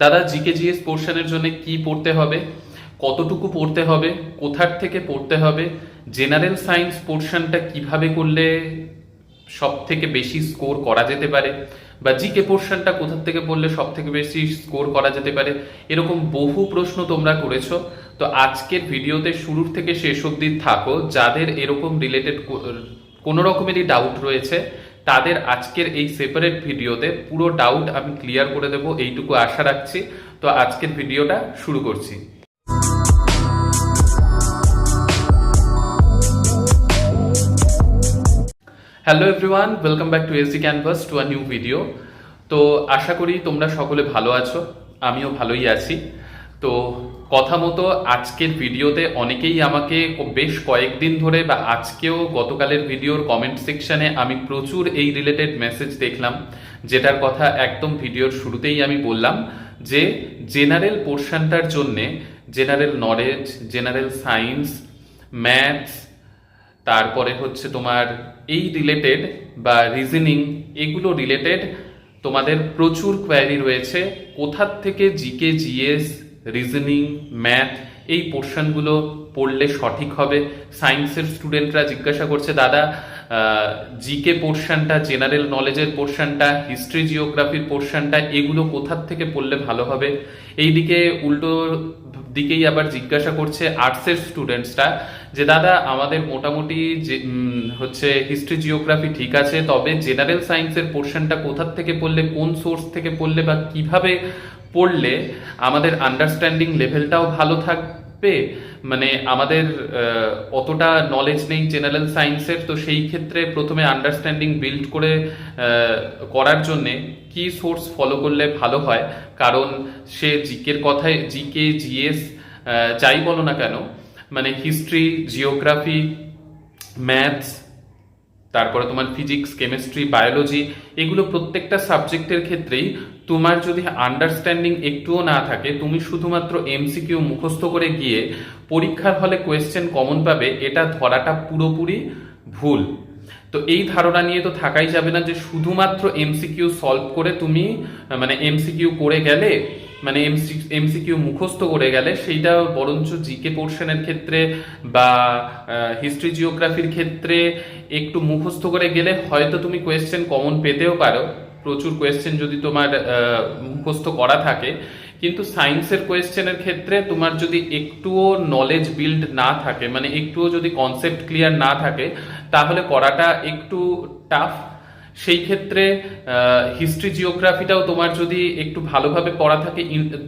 দাদা GK GS পোর্শনের জন্য কি পড়তে হবে? কতটুকু পড়তে হবে? কোথার থেকে পড়তে হবে? জেনারেল সায়েন্স পোর্শনটা কীভাবে করলে সব থেকে বেশি স্কোর করা যেতে পারে? বা জিকে পোর্শনটা কোথার থেকে পড়লে সব থেকে বেশি স্কোর করা যেতে পারে? এরকম বহু প্রশ্ন তোমরা করেছ। তো আজকের ভিডিওতে শুরুর থেকে শেষ অবধি থাকো। যাদের এরকম রিলেটেড কোনো রকমেরই ডাউট রয়েছে তাদের আজকের এই সেপারেট ভিডিওতে পুরো ডাউট আমি ক্লিয়ার করে দেবো, এইটুকু আশা রাখছি। তো আজকের ভিডিওটা শুরু করছি। Hello everyone welcome back to SD canvas to a new video তো আশা করি তোমরা সকলে ভালো আছো, আমিও ভালোই আছি। তো কথা মতো আজকের ভিডিওতে অনেকেই আমাকে বেশ কয়েকদিন ধরে বা আজকেও গতকালের ভিডিওর কমেন্ট সেকশনে আমি প্রচুর এই রিলেটেড মেসেজ দেখলাম, যেটার কথা একদম ভিডিওর শুরুতেই আমি বললাম যে জেনারেল পোর্শনটার জন্যে general knowledge general science maths তারপরে হচ্ছে তোমার এই রিলেটেড বা রিজনিং এগুলো রিলেটেড তোমাদের প্রচুর কোয়ারি রয়েছে, কোথার থেকে জিকে জিএস রিজনিং ম্যাথ এই পোর্শনগুলো পড়লে সঠিক হবে। সায়েন্সের স্টুডেন্টরা জিজ্ঞাসা করছে, দাদা জিকে পোর্শনটা জেনারেল নলেজের পোর্শনটা হিস্ট্রি জিওগ্রাফির পোর্শনটা এগুলো কোথার থেকে পড়লে ভালো হবে? এইদিকে উল্টো দিকেই আবার জিজ্ঞাসা করছে আর্টসের স্টুডেন্টসরা যে, দাদা, আমাদের মোটামুটি যে হচ্ছে হিস্ট্রি জিওগ্রাফি ঠিক আছে, তবে জেনারেল সায়েন্সের পোর্শনটা কোথার থেকে পড়লে, কোন সোর্স থেকে পড়লে বা কীভাবে পড়লে আমাদের আন্ডারস্ট্যান্ডিং লেভেলটাও ভালো থাকবে। মানে আমাদের অতটা নলেজ নেই জেনারেল সায়েন্সের তো সেই ক্ষেত্রে প্রথমে আন্ডারস্ট্যান্ডিং বিল্ড করে করার জন্যে কি সোর্স ফলো করলে ভালো হয়। কারণ সে জিকের কথায়, জিকে, জিএস যাই বলো না কেন মানে হিস্ট্রি জিওগ্রাফি ম্যাথস তারপরে তোমার ফিজিক্স কেমিস্ট্রি বায়োলজি এগুলো প্রত্যেকটা সাবজেক্টের ক্ষেত্রেই তোমার যদি আন্ডারস্ট্যান্ডিং একটুও না থাকে, তুমি শুধুমাত্র এমসিকিউ মুখস্থ করে গিয়ে পরীক্ষার হলে কোয়েশ্চেন কমন পাবে, এটা ধরাটা পুরোপুরি ভুল। তো এই ধারণা নিয়ে তো থাকাই যাবে না যে শুধুমাত্র এমসিকিউ সলভ করে তুমি মানে এমসিকিউ করে গেলে মানে এমসিকিউ মুখস্থ করে গেলে, সেইটা বরঞ্চ জিকে পোর্শনের ক্ষেত্রে বা হিস্ট্রি জিওগ্রাফির ক্ষেত্রে একটু মুখস্থ করে গেলে হয়তো তুমি কোয়েশ্চেন কমন পেতেও পারো। প্রচুর কোয়েশ্চেন যদি তোমার মুখস্থ করা থাকে, কিন্তু সায়েন্সের কোয়েশ্চেনের ক্ষেত্রে তোমার যদি একটুও নলেজ বিল্ড না থাকে মানে একটুও যদি কনসেপ্ট ক্লিয়ার না থাকে, তাহলে করাটা একটু টাফ সেই ক্ষেত্রে হিস্ট্রি জিওগ্রাফিটাও তোমার যদি একটু ভালোভাবে পড়া থাকে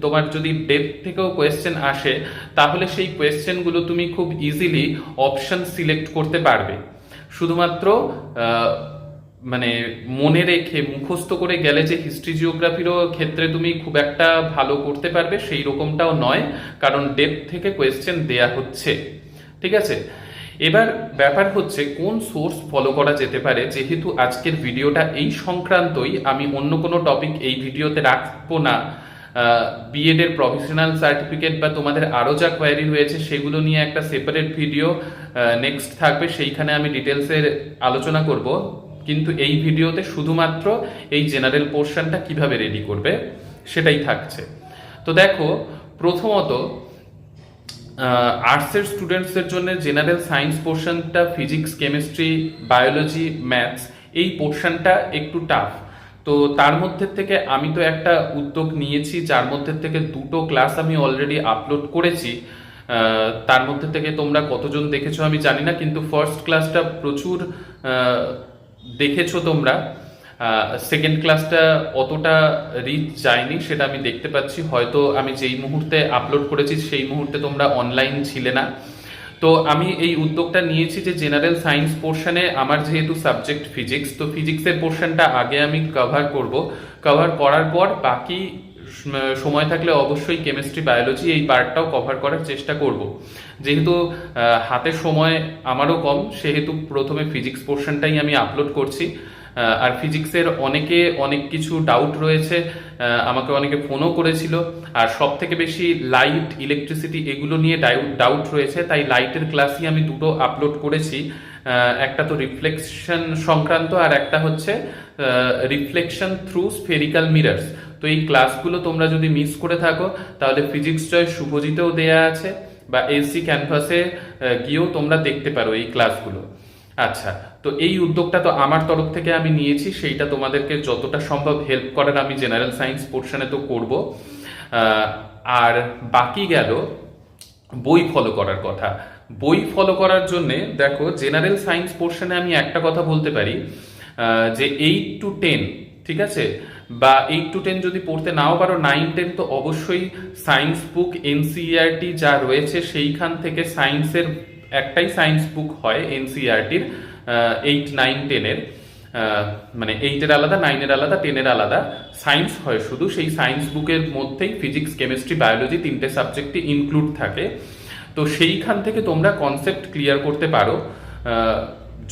তোমার যদি ডেপথ থেকেও কোয়েশ্চেন আসে, তাহলে সেই কোয়েশ্চেনগুলো তুমি খুব ইজিলি অপশন সিলেক্ট করতে পারবে। শুধুমাত্র মানে মনে রেখে, মুখস্থ করে গেলে যে হিস্ট্রি জিওগ্রাফিরও ক্ষেত্রে তুমি খুব একটা ভালো করতে পারবে সেই রকমটাও নয়, কারণ ডেপথ থেকে কোয়েশ্চেন দেয়া হচ্ছে। ঠিক আছে? এবার ব্যাপার হচ্ছে, কোন সোর্স ফলো করা যেতে পারে? যেহেতু আজকের ভিডিওটা এই সংক্রান্তই, আমি অন্য কোনো টপিক এই ভিডিওতে রাখব না। বিএড এর প্রফেশনাল সার্টিফিকেট বা তোমাদের আরও যা কোয়ারি রয়েছে, সেগুলো নিয়ে একটা সেপারেট ভিডিও নেক্সট থাকবে। সেইখানে আমি ডিটেলসের আলোচনা করব। কিন্তু এই ভিডিওতে শুধুমাত্র এই জেনারেল পোর্শনটা কীভাবে রেডি করবে সেটাই থাকছে। তো দেখো, প্রথমত আর্টসের স্টুডেন্টসদের জন্য জেনারেল সায়েন্স পোর্শনটা ফিজিক্স কেমিস্ট্রি বায়োলজি ম্যাথস এই পোর্শনটা একটু টাফ তো তার মধ্যে থেকে আমি তো একটা উদ্যোগ নিয়েছি, যার মধ্যে থেকে দুটো ক্লাস আমি অলরেডি আপলোড করেছি। তার মধ্যে থেকে তোমরা কতজন দেখেছ আমি জানি না, কিন্তু ফার্স্ট ক্লাসটা প্রচুর দেখেছ তোমরা? সেকেন্ড ক্লাসটা অতটা রিচ যায়নি, সেটা আমি দেখতে পাচ্ছি। হয়তো আমি যেই মুহূর্তে আপলোড করেছি, সেই মুহূর্তে তোমরা অনলাইন ছিলে না। তো আমি এই উদ্যোগটা নিয়েছি যে জেনারেল সায়েন্স পোর্শনে আমার যেহেতু সাবজেক্ট ফিজিক্স তো ফিজিক্সের পোর্শনটা আগে আমি কভার করব। কভার করার পর বাকি সময় থাকলে অবশ্যই কেমিস্ট্রি বায়োলজি এই পার্টটাও কভার করার চেষ্টা করব। যেহেতু হাতে সময় আমারও কম, সেহেতু প্রথমে ফিজিক্স পোর্শনটাই আমি আপলোড করছি। আর ফিজিক্সের অনেকে অনেক কিছু ডাউট রয়েছে আমাকে অনেকে ফোনও করেছিল। আর সব থেকে বেশি লাইট ইলেকট্রিসিটি এগুলো নিয়ে ডাউট ডাউট রয়েছে, তাই লাইটের ক্লাসই আমি দুটো আপলোড করেছি। একটা তো রিফ্লেকশন সংক্রান্ত আর একটা হচ্ছে রিফ্লেকশন থ্রু স্ফেরিক্যাল মিরার্স তো এই ক্লাসগুলো তোমরা যদি মিস করে থাকো, তাহলে ফিজিক্স জয় শুভজিতেও দেয়া আছে, বা এসি ক্যানভাসে গিয়েও তোমরা দেখতে পারো এই ক্লাসগুলো আচ্ছা তো এই উদ্যোগটা তো আমার তরফ থেকে আমি নিয়েছি, সেইটা তোমাদেরকে যতটা সম্ভব হেল্প করার আমি জেনারেল সায়েন্স পোর্শনে তো করব। আর বাকি গেল বই ফলো করার কথা। বই ফলো করার জন্য দেখো জেনারেল সায়েন্স পোর্শনে আমি একটা কথা বলতে পারি যে এইট টু টেন ঠিক আছে? বা এইট টু টেন যদি পড়তে নাও পারো নাইন টেন তো অবশ্যই সায়েন্স বুক এনসিইআরটি যা রয়েছে সেইখান থেকে সায়েন্সের একটাই সায়েন্স বুক হয় এনসিইআরটির এইট নাইন টেনের মানে এইটের আলাদা নাইনের আলাদা টেনের আলাদা সায়েন্স হয় শুধু। সেই সায়েন্স বুকের মধ্যেই ফিজিক্স কেমিস্ট্রি বায়োলজি তিনটে সাবজেক্টই ইনক্লুড থাকে। তো সেইখান থেকে তোমরা কনসেপ্ট ক্লিয়ার করতে পারো।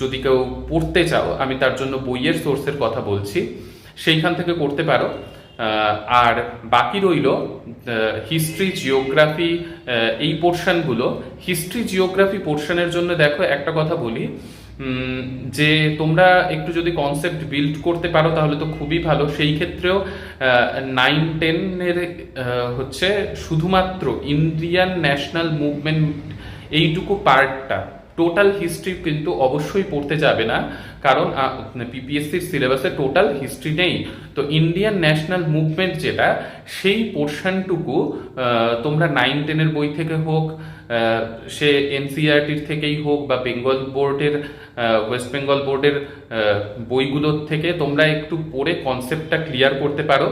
যদি কেউ পড়তে চাও, আমি তার জন্য বইয়ের সোর্সের কথা বলছি। সেইখান থেকে করতে পারো। আর বাকি রইল হিস্ট্রি জিওগ্রাফি এই পোর্শনগুলো হিস্ট্রি জিওগ্রাফি পোর্শনের জন্য দেখো একটা কথা বলি। যে তোমরা একটু যদি কনসেপ্ট বিল্ড করতে পারো তাহলে তো খুবই ভালো। সেই ক্ষেত্রেও নাইন টেনের হচ্ছে শুধুমাত্র ইন্ডিয়ান ন্যাশনাল মুভমেন্ট এইটুকু পার্টটা টোটাল হিস্ট্রি কিন্তু অবশ্যই পড়তে যাবে না, কারণ পিপিএসসির সিলেবাসে টোটাল হিস্ট্রি নেই। তো ইন্ডিয়ান ন্যাশনাল মুভমেন্ট যেটা, সেই পোর্শনটুকু তোমরা নাইন টেনের বই থেকে হোক সে এনসিআরটির থেকেই হোক বা বেঙ্গল বোর্ডের ওয়েস্ট বেঙ্গল বোর্ডের বইগুলোর থেকে তোমরা একটু পড়ে কনসেপ্টটা ক্লিয়ার করতে পারো।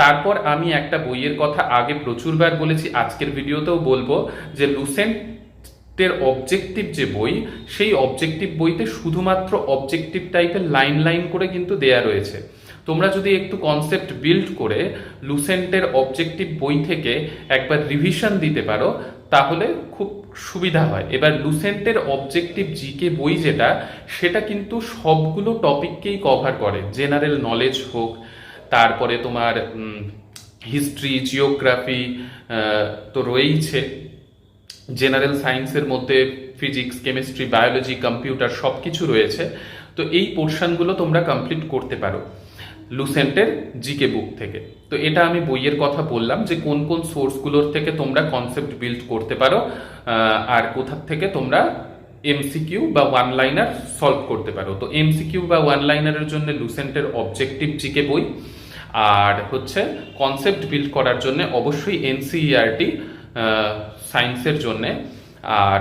তারপর আমি একটা বইয়ের কথা আগে প্রচুরবার বলেছি, আজকের ভিডিওতেও বলব, যে লুসেন্ট এর অবজেক্টিভ যে বই, সেই অবজেক্টিভ বইতে শুধুমাত্র অবজেক্টিভ টাইপের লাইন লাইন করে কিন্তু দেয়া রয়েছে। তোমরা যদি একটু কনসেপ্ট বিল্ড করে লুসেন্টের অবজেক্টিভ বই থেকে একবার রিভিশন দিতে পারো, তাহলে খুব সুবিধা হয়। এবার লুসেন্টের অবজেক্টিভ জিকে বই যেটা, সেটা কিন্তু সবগুলো টপিককেই কভার করে। জেনারেল নলেজ হোক, তারপরে তোমার হিস্ট্রি জিওগ্রাফি তো রয়েইছে। জেনারেল সায়েন্সের মধ্যে ফিজিক্স কেমিস্ট্রি বায়োলজি কম্পিউটার সব কিছু রয়েছে। তো এই পোর্শনগুলো তোমরা কমপ্লিট করতে পারো। লুসেন্টের জিকে বুক থেকে। তো এটা আমি বইয়ের কথা বললাম যে কোন কোন সোর্সগুলোর থেকে তোমরা কনসেপ্ট বিল্ড করতে পারো আর কোথার থেকে তোমরা এমসিকিউ বা ওয়ান লাইনার সলভ করতে পারো। তো এমসিকিউ বা ওয়ান লাইনারের জন্য লুসেন্টের অবজেক্টিভ জিকে বই, আর হচ্ছে কনসেপ্ট বিল্ড করার জন্য অবশ্যই এনসিইআরটি সায়েন্সের জন্য, আর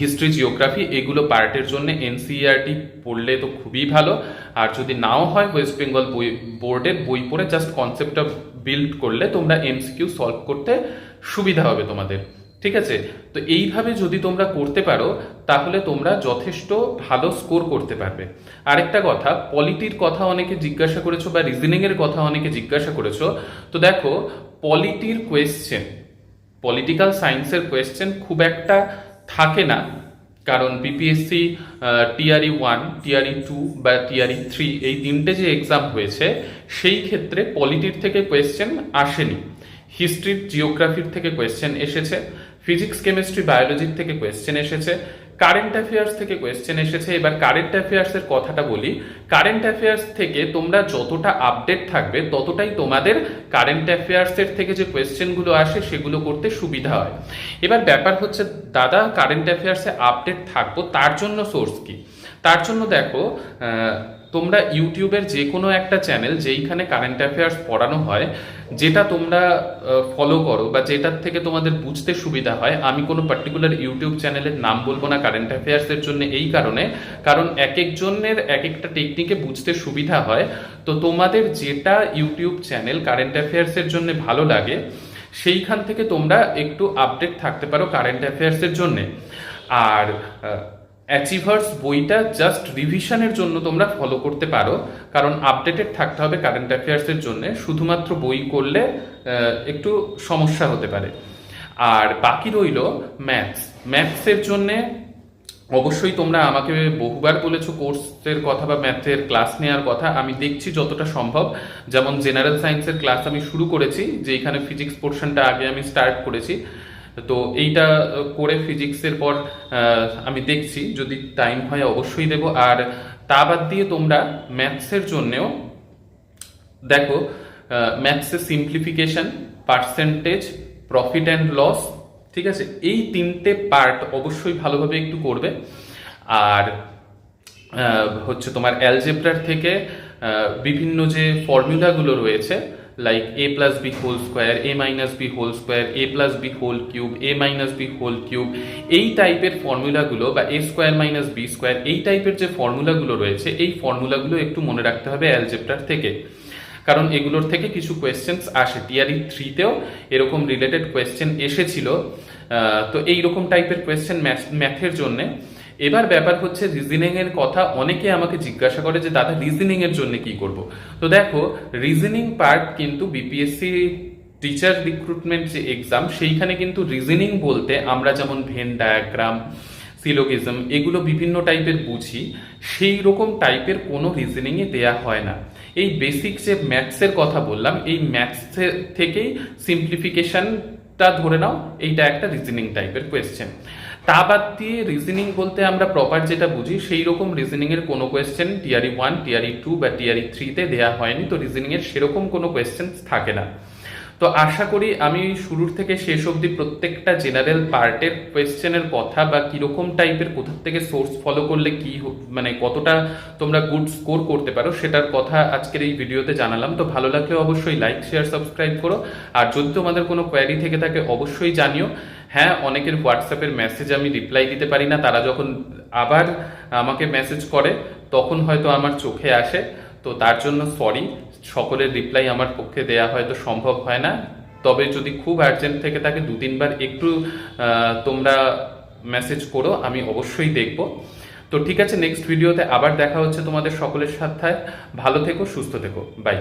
হিস্ট্রি, জিওগ্রাফি, এগুলো পার্টের জন্য এনসিইআরটি পড়লে তো খুবই ভালো। আর যদি নাও হয় ওয়েস্ট বেঙ্গল বই বোর্ডের বই পড়ে, জাস্ট কনসেপ্টটা বিল্ড করলে তোমরা এমসিকিউ সলভ করতে সুবিধা হবে তোমাদের। ঠিক আছে? তো এইভাবে যদি তোমরা করতে পারো, তাহলে তোমরা যথেষ্ট ভালো স্কোর করতে পারবে। আরেকটা কথা, পলিটির কথা অনেকে জিজ্ঞাসা করেছ বা রিজনিং এর কথা অনেকে জিজ্ঞাসা করেছ। তো দেখো, পলিটির কোয়েশ্চেন পলিটিক্যাল সায়েন্সের কোয়েশ্চেন খুব একটা থাকে না। কারণ BPSC TRE one TRE two বা টিআরই থ্রি এই তিনটে যে এক্সাম হয়েছে, সেই ক্ষেত্রে পলিটির থেকে কোয়েশ্চেন আসেনি। হিস্ট্রির জিওগ্রাফির থেকে কোয়েশ্চেন এসেছে। ফিজিক্স কেমিস্ট্রি বায়োলজির থেকে কোয়েশ্চেন এসেছে। কারেন্ট অ্যাফেয়ার্স থেকে কোয়েশ্চেন এসেছে। এবার কারেন্ট অ্যাফেয়ার্সের কথাটা বলি। কারেন্ট অ্যাফেয়ার্স থেকে তোমরা যতটা আপডেট থাকবে, ততটাই তোমাদের কারেন্ট অ্যাফেয়ার্সের থেকে যে কোয়েশ্চেনগুলো আসে, সেগুলো করতে সুবিধা হয়। এবার ব্যাপার হচ্ছে, দাদা কারেন্ট অ্যাফেয়ার্সে আপডেট থাকব, তার জন্য সোর্স কি? তার জন্য দেখো তোমরা ইউটিউবের যে কোনো একটা চ্যানেল যেইখানে কারেন্ট অ্যাফেয়ার্স পড়ানো হয়, যেটা তোমরা ফলো করো বা যেটার থেকে তোমাদের বুঝতে সুবিধা হয়, আমি কোনো পার্টিকুলার ইউটিউব চ্যানেলের নাম বলব না কারেন্ট অ্যাফেয়ার্সের জন্য এই কারণে, কারণ এক একজনের এক একটা টেকনিকে বুঝতে সুবিধা হয়। তো তোমাদের যেটা ইউটিউব চ্যানেল কারেন্ট অ্যাফেয়ার্সের জন্য ভালো লাগে, সেইখান থেকে তোমরা একটু আপডেট থাকতে পারো কারেন্ট অ্যাফেয়ার্সের জন্যে। আর অ্যাচিভার্স বইটা জাস্ট রিভিশনের জন্য তোমরা ফলো করতে পারো, কারণ আপডেটেড থাকতে হবে কারেন্ট অ্যাফেয়ার্সের জন্য, শুধুমাত্র বই করলে একটু সমস্যা হতে পারে। আর বাকি রইল ম্যাথস ম্যাথসের জন্যে অবশ্যই তোমরা আমাকে বহুবার বলেছ কোর্সের কথা বা ম্যাথের ক্লাস নেওয়ার কথা, আমি দেখছি যতটা সম্ভব। যেমন জেনারেল সায়েন্সের ক্লাস আমি শুরু করেছি যে এখানে ফিজিক্স পোর্শনটা আগে আমি স্টার্ট করেছি। তো এইটা করে ফিজিক্সের পর আমি দেখছি, যদি টাইম হয় অবশ্যই দেব। আর তা বাদ দিয়ে তোমরা ম্যাথসের জন্যেও দেখো ম্যাথসের simplification percentage profit and loss ঠিক আছে? এই তিনটে পার্ট অবশ্যই ভালোভাবে একটু করবে। আর হচ্ছে তোমার অ্যালজেব্রার থেকে বিভিন্ন যে ফর্মুলাগুলো রয়েছে like a plus b whole square a minus b whole square a plus b whole cube a minus b whole cube এই টাইপের ফর্মুলাগুলো বা a square minus b square এই টাইপের যে ফর্মুলাগুলো রয়েছে, এই ফর্মুলাগুলো একটু মনে রাখতে হবে অ্যালজেব্রার থেকে। কারণ এগুলোর থেকে কিছু কোয়েশ্চেন্স আসে। টিআরই থ্রিতেও এরকম রিলেটেড কোয়েশ্চেন এসেছিল। তো এই রকম টাইপের কোয়েশ্চেন ম্যাথের জন্য এবার ব্যাপার হচ্ছে রিজনিং এর কথা অনেকে আমাকে জিজ্ঞাসা করে যে, দাদা রিজনিং এর জন্য কি করব? তো দেখো রিজনিং পার্ট কিন্তু বিপিএসসি টিচার রিক্রুটমেন্ট যে এক্সাম সেইখানে কিন্তু রিজনিং বলতে আমরা যেমন ভেন ডায়াগ্রাম সিলোগিজম এগুলো বিভিন্ন টাইপের বুঝি, সেই রকম টাইপের কোনো রিজনিংয়ে দেয়া হয় না। এই বেসিক যে ম্যাথসের কথা বললাম, এই ম্যাথসের থেকেই সিম্পলিফিকেশনটা ধরে নাও, এইটা একটা রিজনিং টাইপের কোয়েশ্চেন তা বাদ দিয়ে রিজনিং বলতে আমরা প্রপার যেটা বুঝি সেই রকম রিজনিং এর কোনো question TRE one TRE two বা টিআরই থ্রিতে দেওয়া হয়নি, তো রিজনিং এর সেরকম কোনো কোয়েশ্চেন থাকে না। তো আশা করি আমি শুরুর থেকে শেষ অবধি প্রত্যেকটা জেনারেল পার্টের কোয়েশ্চেনের কথা বা কীরকম টাইপের কোথা থেকে সোর্স ফলো করলে কি মানে কতটা তোমরা গুড স্কোর করতে পারো, সেটার কথা আজকের এই ভিডিওতে জানালাম। তো ভালো লাগলে অবশ্যই লাইক শেয়ার সাবস্ক্রাইব করো। আর যদি তোমাদের কোনো কোয়ারি থেকে থাকে, অবশ্যই জানিও। হ্যাঁ অনেকের হোয়াটসঅ্যাপের মেসেজ আমি রিপ্লাই দিতে পারি না। তারা যখন আবার আমাকে মেসেজ করে, তখন হয়তো আমার চোখে আসে। তো তার জন্য সরি সকলের রিপ্লাই আমার পক্ষে দেয়া হয়তো সম্ভব হয় না। তবে যদি খুব আর্জেন্ট থেকে থাকে, দু তিনবার একটু তোমরা মেসেজ করো, আমি অবশ্যই দেখব। তো ঠিক আছে নেক্সট ভিডিওতে আবার দেখা হচ্ছে তোমাদের সকলের সাথে। ভালো থেকো, সুস্থ থেকো। বাই